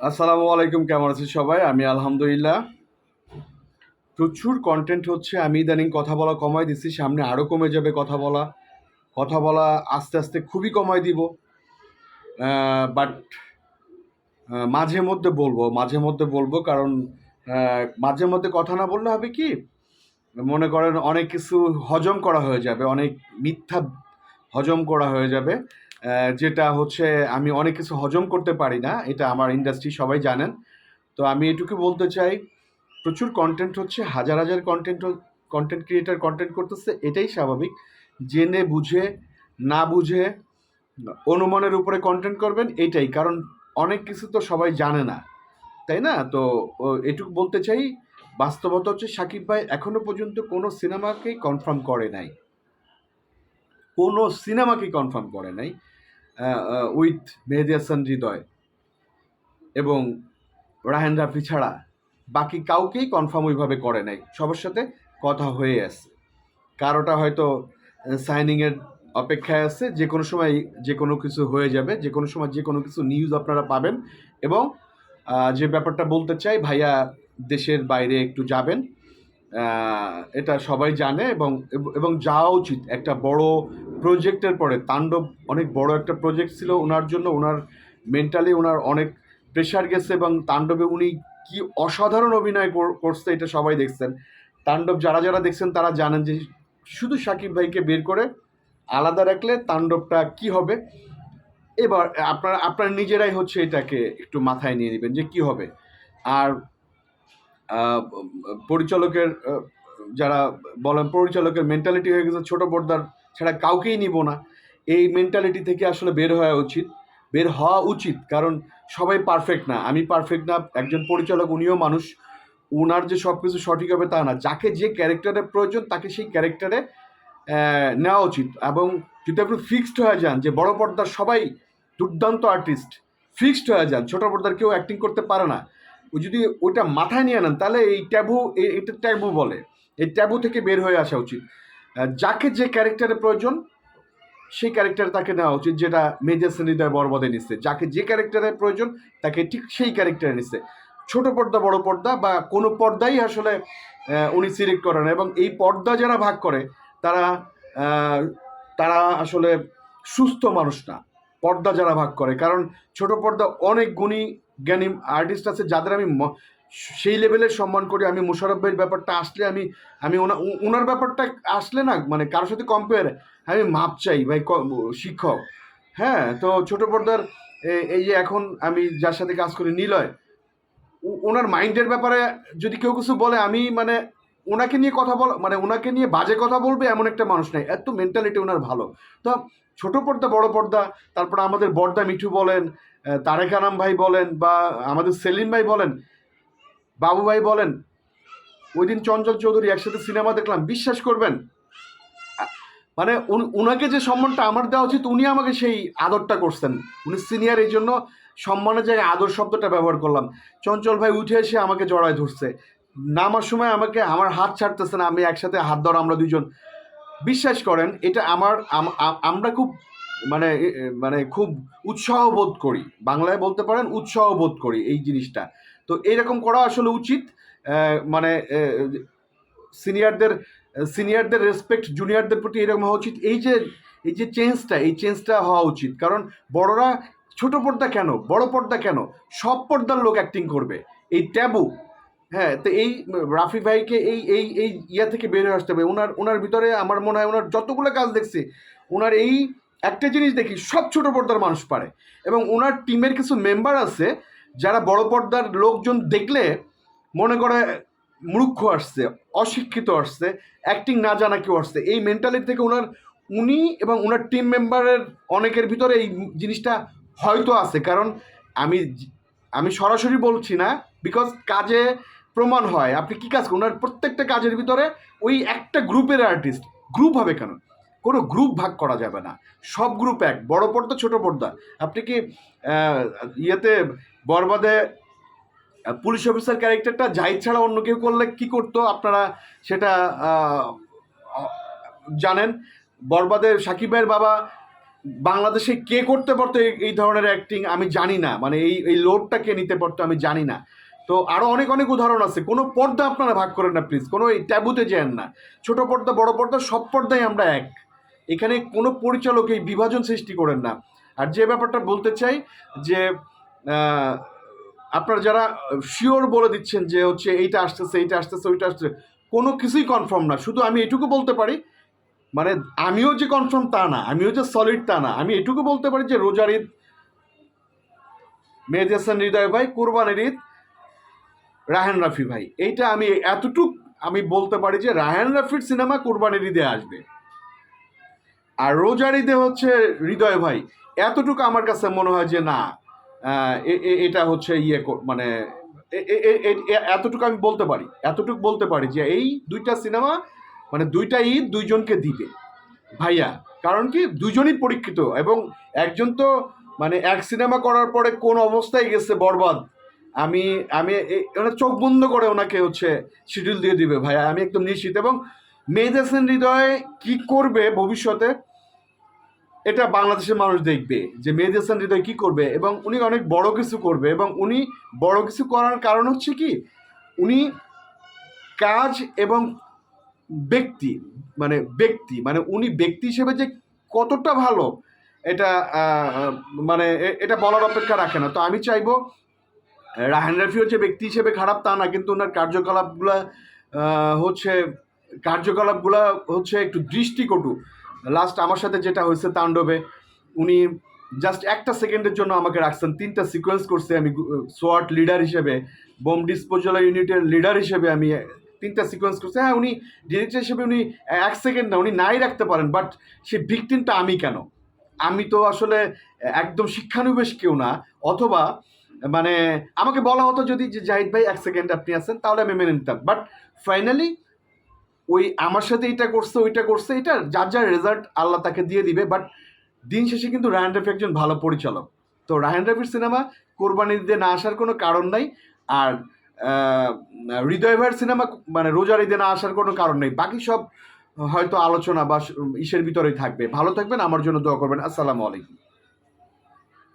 আসসালামু আলাইকুম, কেমন আছেন সবাই? আমি আলহামদুলিল্লাহ। প্রচুর কন্টেন্ট হচ্ছে, আমি ইদানিং কথা বলা কমাই দিচ্ছি, সামনে আরও কমে যাবে কথা বলা। কথা বলা আস্তে আস্তে খুবই কমাই দিব। বাট মাঝে মধ্যে বলব, মাঝে মধ্যে বলব, কারণ মাঝে মধ্যে কথা না বললে হবে কি? মনে করেন অনেক কিছু হজম করা হয়ে যাবে, অনেক মিথ্যা হজম করা হয়ে যাবে। যেটা হচ্ছে আমি অনেক কিছু হজম করতে পারি না, এটা আমার ইন্ডাস্ট্রি সবাই জানেন। তো আমি এটুকু বলতে চাই, প্রচুর কন্টেন্ট হচ্ছে, হাজার হাজার কন্টেন্ট কন্টেন্ট ক্রিয়েটার কন্টেন্ট করতেছে, এটাই স্বাভাবিক। জেনে বুঝে, না বুঝে অনুমানের উপরে কন্টেন্ট করবেন, এটাই। কারণ অনেক কিছু তো সবাই জানে না, তাই না? তো এটুকু বলতে চাই, বাস্তবতা হচ্ছে সাকিব ভাই এখনও পর্যন্ত কোনো সিনেমাকেই কনফার্ম করে নাই। কোনো সিনেমাকেই কনফার্ম করে নাই। উইথ মেহেদি হাসান হৃদয় এবং রাহেন রাফি ছাড়া বাকি কাউকেই কনফার্ম ওইভাবে করে নাই। সবার সাথে কথা হয়ে আছে। কারোটা হয়তো সাইনিংয়ের অপেক্ষায় আছে, যে কোনো সময় যে কোনো কিছু হয়ে যাবে, যে কোনো সময় যে কোনো কিছু নিউজ আপনারা পাবেন এবং যে ব্যাপারটা বলতে চাই, ভাইয়া দেশের বাইরে একটু যাবেন। এটা সবাই জানে এবং এবং যাওয়া উচিত। একটা বড় প্রজেক্টের পরে তাণ্ডব অনেক বড় একটা প্রজেক্ট ছিল ওনার জন্য। ওনার মেন্টালি ওনার অনেক প্রেশার গেছে এবং তাণ্ডবে উনি কি অসাধারণ অভিনয় করছে এটা সবাই দেখছেন। তাণ্ডব যারা যারা দেখছেন তারা জানেন যে শুধু সাকিব ভাইকে বের করে আলাদা রাখলে তাণ্ডবটা কি হবে? এবার আপনার আপনার নিজেরাই হচ্ছে এটাকে একটু মাথায় নিয়ে নেবেন যে কি হবে। আর পরিচালকের যারা বলেন পরিচালকের মেন্টালিটি হয়ে গেছে ছোট পর্দার ছাড়া কাউকেই নিব না। এই মেন্টালিটি থেকে আসলে বের হওয়া উচিত। বের হওয়া উচিত, কারণ সবাই পারফেক্ট না। আমি পারফেক্ট না, একজন পরিচালক, উনিও মানুষ। উনার যে সব কিছু সঠিক হবে তা না। যাকে যে ক্যারেক্টারের প্রয়োজন, তাকে সেই ক্যারেক্টারে নেওয়া উচিত। এবং যদি আপনি ফিক্সড হয়ে যান, যে বড় পর্দার সবাই দুর্দান্ত আর্টিস্ট ফিক্সড হয়ে যান, ছোট পর্দার কেউ অ্যাক্টিং করতে পারে না। যদি ওইটা মাথায় নিয়ে আনেন তাহলে এই ট্যাবু এটা ট্যাবু বলে। এই ট্যাবু থেকে বের হয়ে আসা উচিত। যাকে যে ক্যারেক্টারের প্রয়োজন, সেই ক্যারেক্টার তাকে নেওয়া উচিত, যেটা মেজর হৃদয় বরবদে নিচ্ছে। যাকে যে ক্যারেক্টারের প্রয়োজন, তাকে ঠিক সেই ক্যারেক্টারে নিচ্ছে। ছোট পর্দা, বড় পর্দা, বা কোনো পর্দাই আসলে উনি সিলেক্ট করেন এবং এই পর্দা যারা ভাগ করে, তারা তারা আসলে সুস্থ মানুষ না। পর্দা যারা ভাগ করে, কারণ ছোট পর্দা অনেক গুণী জ্ঞানী আর্টিস্ট আছে যাদের আমি সেই লেভেলের সম্মান করি, আমি মুশারফ ভাইয়ের ব্যাপারটা আসলে আমি আমি ওনা- ওনার ব্যাপারটা আসলে না মানে কারোর সাথে কম্পেয়ার আমি মাপ চাই ভাই শিক্ষক। হ্যাঁ তো ছোট পর্দার এই যে এখন আমি যার সাথে কাজ করি, নিলয় ওনার মাইন্ডের ব্যাপারে যদি কেউ কিছু বলে, আমি মানে ওনাকে নিয়ে কথা বল মানে ওনাকে নিয়ে বাজে কথা বলবে এমন একটা মানুষ নাই, এত মেন্টালিটি ওনার ভালো। তো ছোট পর্দা, বড় পর্দা, তারপর আমাদের বর্দা মিঠু বলেন তারেক আনাম ভাই বলেন বা আমাদের সেলিম ভাই বলেন, বাবু ভাই বলেন ওই দিন চঞ্চল চৌধুরী একসাথে সিনেমা দেখলাম, বিশ্বাস করবেন মানে উন- উনাকে যে সম্মানটা আমার দেওয়া উচিত, উনি আমাকে সেই আদরটা করছেন। উনি সিনিয়র, এই জন্য সম্মানের জায়গায় আদর শব্দটা ব্যবহার করলাম। চঞ্চল ভাই উঠে এসে আমাকে জড়ায় ধরছে। নামার সময় আমাকে, আমার হাত ছাড়তেছে না, আমি একসাথে হাত ধরা, আমরা দুজন বিশ্বাস করেন, এটা আমার আমরা খুব মানে মানে খুব উৎসাহ বোধ করি। বাংলায় বলতে পারেন উৎসাহ বোধ করি এই জিনিসটা। তো এরকম করা আসলে উচিত। মানে সিনিয়রদের সিনিয়রদের রেসপেক্ট, জুনিয়রদের প্রতি এরকম হওয়া উচিত। এই যে এই যে চেঞ্জটা, এই চেঞ্জটা হওয়া উচিত। কারণ বড়রা, ছোট পর্দা কেন? বড় পর্দা কেন? সব পর্দার লোক অ্যাক্টিং করবে। এই ট্যাবু হ্যাঁ তো এই রাফি ভাইকে এই এই এই ইয়া থেকে বের হয়ে আসতে হবে। ওনার ওনার ভিতরে আমার মনে হয় ওনার যতগুলো কাজ দেখছি, ওনার এই একটা জিনিস দেখি, সব ছোট পর্দার মানুষ পারে। এবং ওনার টিমের কিছু মেম্বার আছে, যারা বড় পর্দার লোকজন দেখলে মনে করে মূর্খ আসছে, অশিক্ষিত আসছে অ্যাক্টিং না জানা কেউ আসছে। এই মেন্টালিটি থেকে ওনার, উনি এবং ওনার টিম মেম্বারের অনেকের ভিতরে এই জিনিসটা হয়তো আছে। কারণ আমি আমি সরাসরি বলছি না বিকজ কাজে প্রমাণ হয়। আপনি কি কাজ করেন? ওনার প্রত্যেকটা কাজের ভিতরে ওই একটা গ্রুপের আর্টিস্ট গ্রুপ হবে কেন? কোনো গ্রুপ ভাগ করা যাবে না। সব গ্রুপ এক। বড় পর্দা, ছোট পর্দা। আপনি কি ইয়েতে বরবাদে পুলিশ অফিসার ক্যারেক্টারটা জাহিদ ছাড়া অন্য কেউ করলে কি করতো? আপনারা সেটা জানেন। বরবাদের সাকিব ভাইয়ের বাবা বাংলাদেশে কে করতে পারতো এই ধরনের অ্যাক্টিং আমি জানি না। মানে এই এই লোডটা কে নিতে পারতো আমি জানি না। তো আরও অনেক অনেক উদাহরণ আছে। কোনো পর্দা আপনারা ভাগ করেন না প্লিজ কোনো ট্যাবুতে যান না। ছোট পর্দা, বড় পর্দা, সব পর্দায় আমরা এক। এখানে কোনো পরিচালক এই বিভাজন সৃষ্টি করেন না। আর যে ব্যাপারটা বলতে চাই, যে আপনারা যারা শিওর বলে দিচ্ছেন যে, হচ্ছে এইটা আসতেছে এইটা আসতেছে, ওইটা আসতেছে, কোনো কিছুই কনফার্ম না। শুধু আমি এটুকু বলতে পারি মানে আমিও যে কনফার্ম তা না, আমিও যে সলিড তা না। আমি এটুকু বলতে পারি যে, রোজার ঈদ, মেহেদি হাসান, হৃদয় ভাই, কোরবানের ঈদ রাহান রাফি ভাই, এইটা আমি এতটুক আমি বলতে পারি যে রাহান রাফির সিনেমা কোরবানির ঈদে আসবে। আর রোজার ঈদে হচ্ছে হৃদয় ভাই, এতটুকু আমার কাছে মনে হয় যে না এটা হচ্ছে ইয়ে মানে এতটুকু আমি বলতে পারি, এতটুকু বলতে পারি যে এই দুইটা সিনেমা মানে দুইটা ঈদ দুইজনকে দিবে। ভাইয়া, কারণ কি? দুজনই পরীক্ষিত এবং একজন তো মানে এক সিনেমা করার পরে কোন অবস্থায় গেছে বরবাদ আমি আমি মানে চোখ বন্ধ করে ওনাকে হচ্ছে শিডিউল দিয়ে দিবে ভাইয়া আমি একদম নিশ্চিত এবং মেহেদ হাসান হৃদয় কি করবে ভবিষ্যতে, এটা বাংলাদেশের মানুষ দেখবে যে মেহেদি হৃদয় কী করবে এবং উনি অনেক বড় কিছু করবে এবং উনি বড় কিছু করার কারণ হচ্ছে কি, উনি কাজ এবং ব্যক্তি মানে ব্যক্তি মানে উনি ব্যক্তি হিসেবে যে কতটা ভালো, এটা মানে এটা বলার অপেক্ষা রাখে না। তো আমি চাইব রাহান রাফিও হচ্ছে ব্যক্তি হিসেবে খারাপ তা না, কিন্তু ওনার কার্যকলাপগুলা হচ্ছে কার্যকলাপগুলা হচ্ছে একটু দৃষ্টিকটু। লাস্ট আমার সাথে যেটা হয়েছে তাণ্ডবে, উনি জাস্ট একটা সেকেন্ডের জন্য আমাকে রাখছেন, তিনটা সিকোয়েন্স করছে আমি সোয়াট লিডার হিসেবে বোম ডিসপোজাল ইউনিটের লিডার হিসেবে আমি, তিনটা সিকোয়েন্স করছে। হ্যাঁ উনি ডিরেক্টর হিসেবে উনি এক সেকেন্ড না, উনি নাই রাখতে পারেন বাট সে ভিকটিমটা আমি কেন? আমি তো আসলে একদম শিক্ষানবিশ কেউ না, অথবা মানে আমাকে বলা হতো যদি যে জাহিদ ভাই এক সেকেন্ড আপনি আছেন, তাহলে আমি মেনে নিতাম। বাট ফাইনালি ওই আমার সাথে এটা করছে, ওইটা করছে, এটা যার যার রেজাল্ট আল্লাহ তাকে দিয়ে দিবে। বাট দিন শেষে কিন্তু রায়ান রাফি একজন ভালো পরিচালক। তো রায়ান রাফির সিনেমা কোরবানি ঈদে না আসার কোনো কারণ নাই, আর হৃদয় ভাইয়ের সিনেমা মানে রোজার ঈদে না আসার কোনো কারণ নেই। বাকি সব হয়তো আলোচনা বা ইসের ভিতরেই থাকবে। ভালো থাকবেন, আমার জন্য দোয়া করবেন। আসসালামু আলাইকুম।